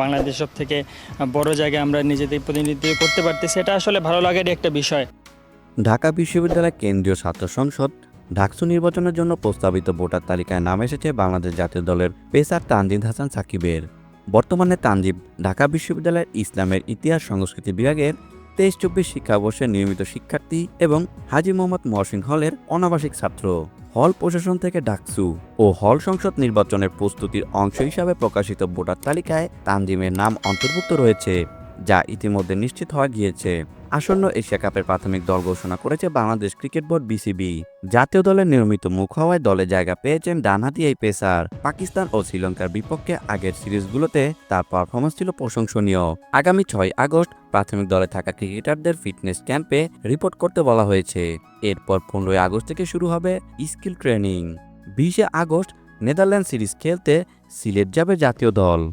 বাংলাদেশ সব থেকে বড় জায়গায় আমরা নিজেদের প্রতিনিধিত্ব করতে পারতেছি। এটা আসলে ভালো লাগারই একটা বিষয়। ঢাকা বিশ্ববিদ্যালয় কেন্দ্রীয় ছাত্র সংসদ ডাকসু নির্বাচনের জন্য প্রস্তাবিত ভোটার তালিকায় নাম এসেছে বাংলাদেশ জাতীয় দলের পেসার তানজিদ হাসান সাকিবের। বর্তমানে তানজিব ঢাকা বিশ্ববিদ্যালয়ের ইসলামের ইতিহাস সংস্কৃতি বিভাগের তেইশ চব্বিশ শিক্ষাবর্ষে নিয়মিত শিক্ষার্থী এবং হাজি মোহাম্মদ মহসিন হলের অনাবাসিক ছাত্র। হল প্রশাসন থেকে ডাকসু ও হল সংসদ নির্বাচনের প্রস্তুতির অংশ হিসাবে প্রকাশিত ভোটার তালিকায় তানজিমের নাম অন্তর্ভুক্ত রয়েছে। যা ইতিমধ্যে নিশ্চিত হওয়া গিয়েছে। আসন্ন এশিয়া কাপের প্রাথমিক দল ঘোষণা করেছে বাংলাদেশ ক্রিকেট বোর্ড বিসিবি। জাতীয় দলের নিয়মিত মুখ হওয়ায় দলে জায়গা পেয়েছেন ডানহাতি এই পেসার। পাকিস্তান ও শ্রীলঙ্কার বিপক্ষে আগের সিরিজগুলোতে তার পারফরমেন্স ছিল প্রশংসনীয়। আগামী ছয় আগস্ট প্রাথমিক দলে থাকা ক্রিকেটারদের ফিটনেস ক্যাম্পে রিপোর্ট করতে বলা হয়েছে। এরপর পনেরোই আগস্ট থেকে শুরু হবে স্কিল ট্রেনিং। বিশে আগস্ট নেদারল্যান্ড সিরিজ খেলতে সিলেট যাবে জাতীয় দল।